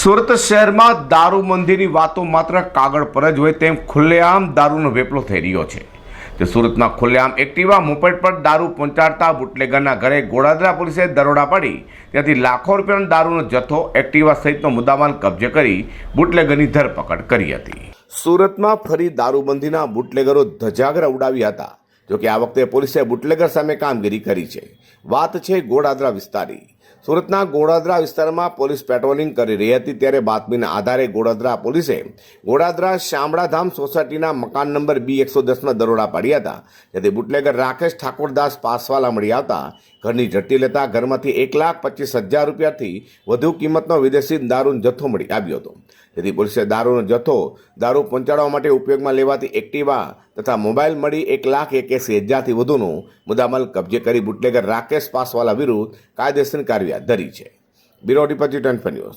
સુરત શહેરમાં દારૂબંધીની વાતો માત્ર કાગળ પર જ હોય તેમ ખુલ્લેઆમ દારૂનો વેપલો થઈ રહ્યો છે. તે સુરતમાં ખુલ્લેઆમ એક્ટિવા મોપેડ પર દારૂ પહોંચાડતા બુટલેગરના ઘરે ગોળાદરા પોલીસે દરોડા પાડી, ત્યાંથી લાખો રૂપિયાનો દારૂનો જથ્થો એક્ટિવા સહિતનો મુદ્દામાલ કબજે કરી બુટલેગરની ધરપકડ કરી હતી. સુરતમાં ફરી દારૂબંધીના બુટલેગરો ધજાગરા ઉડાવ્યા હતા. જોકે આ વખતે પોલીસે બુટલેગર સામે કામગીરી કરી છે. વાત છે ગોળાદરા વિસ્તારની. સુરતના ગોડાદરા વિસ્તારમાં પોલીસ પેટ્રોલિંગ કરી રહી હતી ત્યારે બાતમીના આધારે ગોડાદરા પોલીસે ગોડાદરા શામળાધામ સોસાયટીના મકાન નંબર બી એકસો દસમાં દરોડા પાડ્યા હતા. જેથી બુટલેગર રાકેશ ઠાકોરદાસ પાસવાલા મળી આવતા ઘરની ઝડપી લેતા ઘરમાંથી એક લાખ પચીસ હજાર રૂપિયાથી વધુ કિંમતનો વિદેશી દારૂનો જથ્થો મળી આવ્યો હતો. તેથી પોલીસે દારૂનો જથ્થો દારૂ પહોંચાડવા માટે ઉપયોગમાં લેવાતી એક્ટિવા તથા મોબાઈલ મળી એક લાખ એક્યાસી હજારથી વધુનો મુદ્દામાલ કબજે કરી બુટલેગર રાકેશ પાસવાલા વિરુદ્ધ કાયદેસરની કાર્યવાહી ધરી છે બ્યુરો રિપોર્ટ ન્યૂઝ